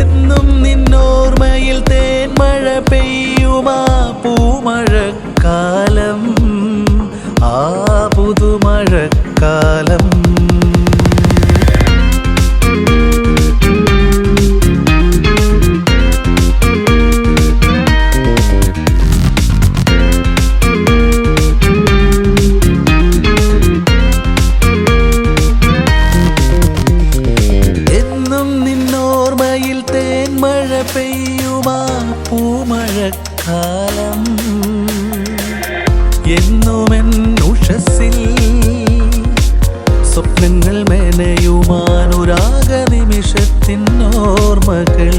എന്നും നിന്നോർമ്മയിൽ തേന്മഴ പെയ്യുമാ പൂമഴക്കാലം. ആ പുതുമഴക്കാലം പൂമഴക്കാലം. എന്നുമെൻ ഉഷസിൽ സ്വപ്നങ്ങൾ മെനയുമാനുരാഗ നിമിഷത്തിൻ ഓർമ്മകൾ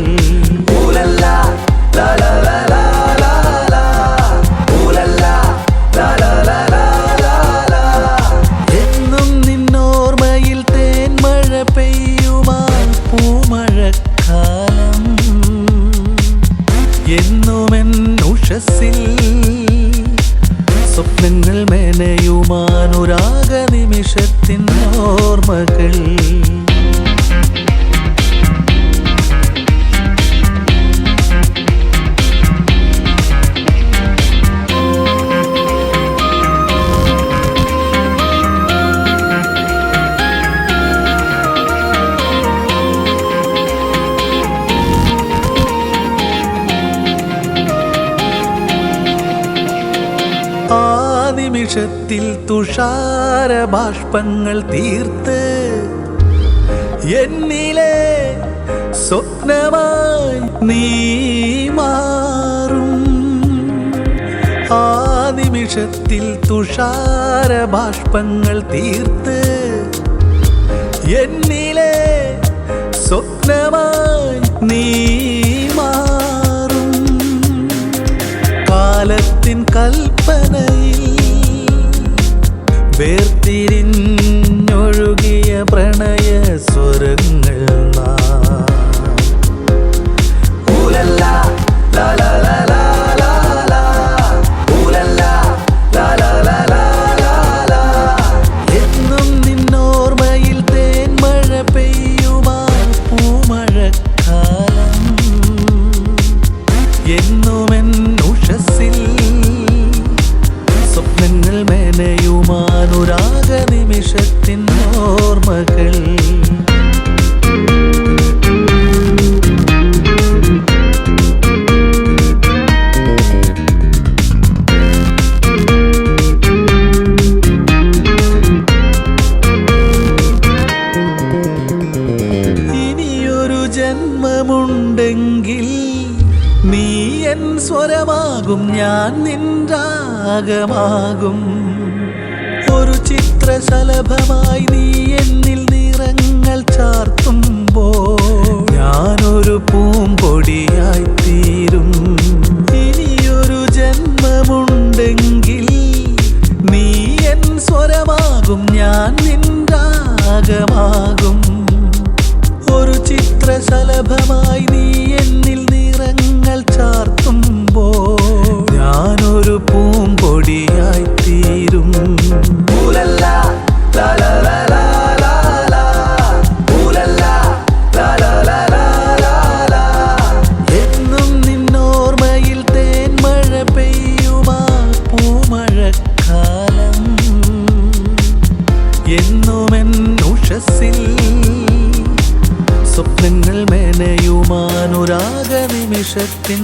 എന്നും സ്വപ്നങ്ങൾ നിമിഷത്തിൻ ഓർമ്മകൾ നിമിഷത്തിൽ തുഷാര ബാഷ്പങ്ങൾ തീർത്ത് എന്നിലെ സ്വപ്നമായി നീ മാറും. ആ നിമിഷത്തിൽ തുഷാര ബാഷ്പങ്ങൾ തീർത്ത് എന്നിലെ സ്വപ്നമായി നീ മാറും. കാലത്തിൻ കൽപ്പനയിൽ in. മെനയുമാനുരാഗ നിമിഷത്തിൻ ഓർമ്മകൾ നീ എൻ സ്വരമാകും ഞാൻ നിന്റാകമാകും ഒരു ചിത്രശലഭമായി നീ എന്നിൽ നിറങ്ങൾ ചാർത്തുമ്പോൾ ഞാനൊരു പൂമ്പൊടിയായി തീരും. ഇനിയൊരു ജന്മമുണ്ടെങ്കിൽ നീ എൻ സ്വരമാകും ഞാൻ നിന്റാകമാകും ഒരു ചിത്രശലഭമായി നീ എന്നിൽ ഉഷസ്സിൽ സ്വപ്നങ്ങൾ മെനയുമാനുരാഗ നിമിഷത്തിൻ